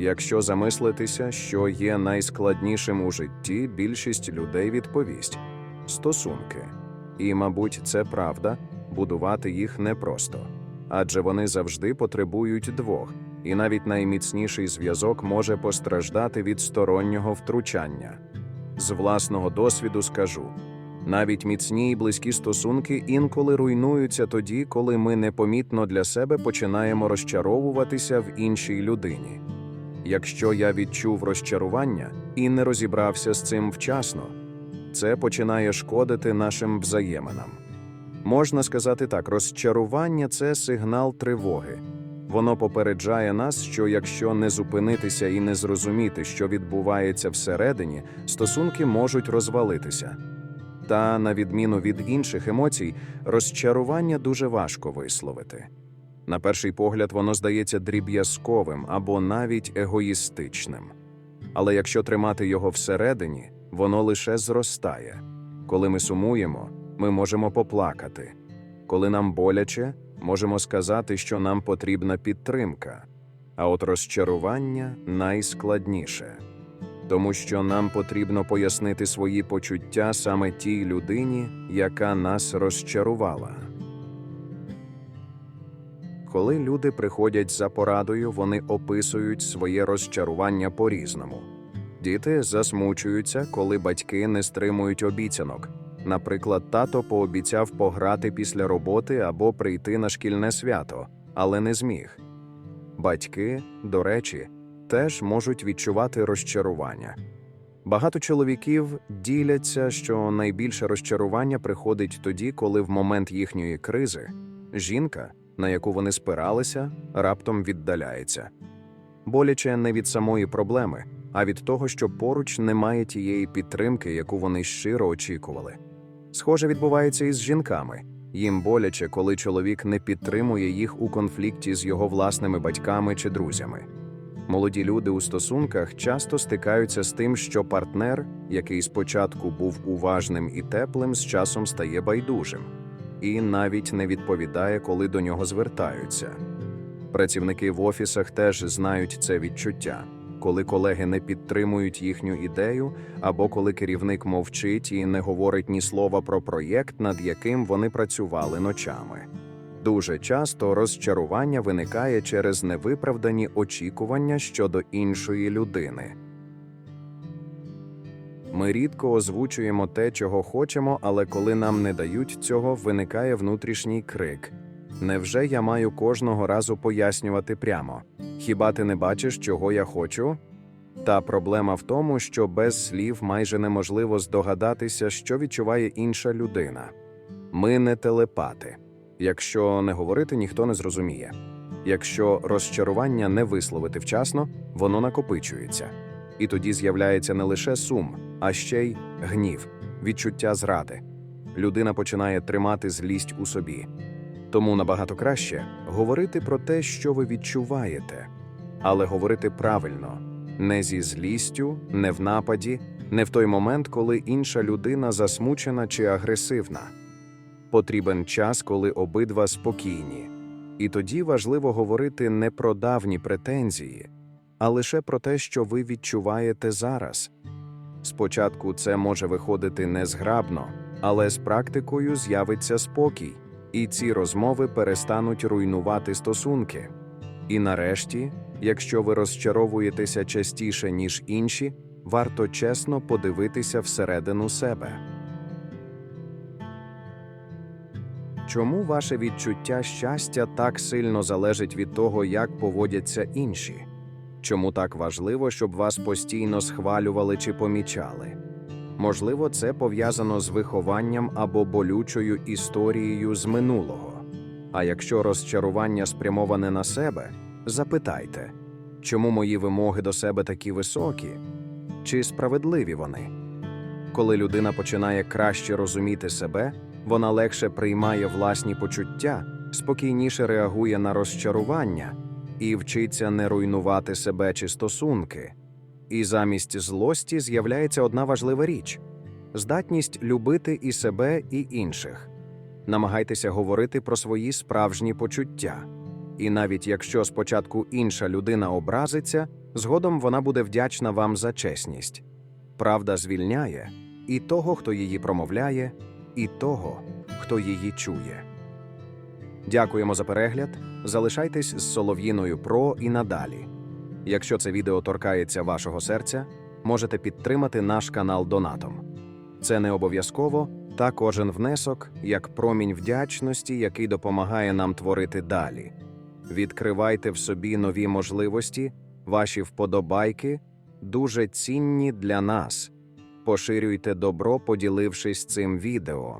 Якщо замислитися, що є найскладнішим у житті, більшість людей відповість стосунки. І, мабуть, це правда, будувати їх непросто. Адже вони завжди потребують двох, і навіть найміцніший зв'язок може постраждати від стороннього втручання. З власного досвіду скажу: навіть міцні і близькі стосунки інколи руйнуються тоді, коли ми непомітно для себе починаємо розчаровуватися в іншій людині. Якщо я відчув розчарування і не розібрався з цим вчасно, це починає шкодити нашим взаєминам. Можна сказати так, розчарування це сигнал тривоги. Воно попереджає нас, що якщо не зупинитися і не зрозуміти, що відбувається всередині, стосунки можуть розвалитися. Та, на відміну від інших емоцій, розчарування дуже важко висловити. На перший погляд, воно здається дріб'язковим або навіть егоїстичним. Але якщо тримати його всередині, воно лише зростає. Коли ми сумуємо, ми можемо поплакати. Коли нам боляче, можемо сказати, що нам потрібна підтримка. А от розчарування найскладніше, тому що нам потрібно пояснити свої почуття саме тій людині, яка нас розчарувала. Коли люди приходять за порадою, вони описують своє розчарування по-різному. Діти засмучуються, коли батьки не стримують обіцянок. Наприклад, тато пообіцяв пограти після роботи або прийти на шкільне свято, але не зміг. Батьки, до речі, теж можуть відчувати розчарування. Багато чоловіків діляться, що найбільше розчарування приходить тоді, коли в момент їхньої кризи жінка, на яку вони спиралися, раптом віддаляється. Боляче не від самої проблеми, а від того, що поруч немає тієї підтримки, яку вони щиро очікували. Схоже відбувається і з жінками. Їм боляче, коли чоловік не підтримує їх у конфлікті з його власними батьками чи друзями. Молоді люди у стосунках часто стикаються з тим, що партнер, який спочатку був уважним і теплим, з часом стає байдужим і навіть не відповідає, коли до нього звертаються. Працівники в офісах теж знають це відчуття, коли колеги не підтримують їхню ідею, або коли керівник мовчить і не говорить ні слова про проєкт, над яким вони працювали ночами. Дуже часто розчарування виникає через невиправдані очікування щодо іншої людини. Ми рідко озвучуємо те, чого хочемо, але коли нам не дають цього, виникає внутрішній крик. Невже я маю кожного разу пояснювати прямо? Хіба ти не бачиш, чого я хочу? Та проблема в тому, що без слів майже неможливо здогадатися, що відчуває інша людина. Ми не телепати. Якщо не говорити, ніхто не зрозуміє. Якщо розчарування не висловити вчасно, воно накопичується. І тоді з'являється не лише сум, а ще й гнів, відчуття зради. Людина починає тримати злість у собі. Тому набагато краще говорити про те, що ви відчуваєте, але говорити правильно, не зі злістю, не в нападі, не в той момент, коли інша людина засмучена чи агресивна. Потрібен час, коли обидва спокійні. І тоді важливо говорити не про давні претензії, а лише про те, що ви відчуваєте зараз. Спочатку це може виходити незграбно, але з практикою з'явиться спокій, і ці розмови перестануть руйнувати стосунки. І нарешті, якщо ви розчаровуєтеся частіше, ніж інші, варто чесно подивитися всередину себе. Чому ваше відчуття щастя так сильно залежить від того, як поводяться інші? Чому так важливо, щоб вас постійно схвалювали чи помічали? Можливо, це пов'язано з вихованням або болючою історією з минулого. А якщо розчарування спрямоване на себе, запитайте, чому мої вимоги до себе такі високі? Чи справедливі вони? Коли людина починає краще розуміти себе, вона легше приймає власні почуття, спокійніше реагує на розчарування і вчиться не руйнувати себе чи стосунки. І замість злості з'являється одна важлива річ здатність любити і себе, і інших. Намагайтеся говорити про свої справжні почуття. І навіть якщо спочатку інша людина образиться, Згодом вона буде вдячна вам за чесність. Правда звільняє і того, хто її промовляє, і того, хто її чує. Дякуємо за перегляд. Залишайтесь з Солов'їною Про і надалі. Якщо це відео торкається вашого серця, можете підтримати наш канал донатом. Це не обов'язково, та кожен внесок як промінь вдячності, який допомагає нам творити далі. Відкривайте в собі нові можливості, ваші вподобайки дуже цінні для нас. Поширюйте добро, поділившись цим відео.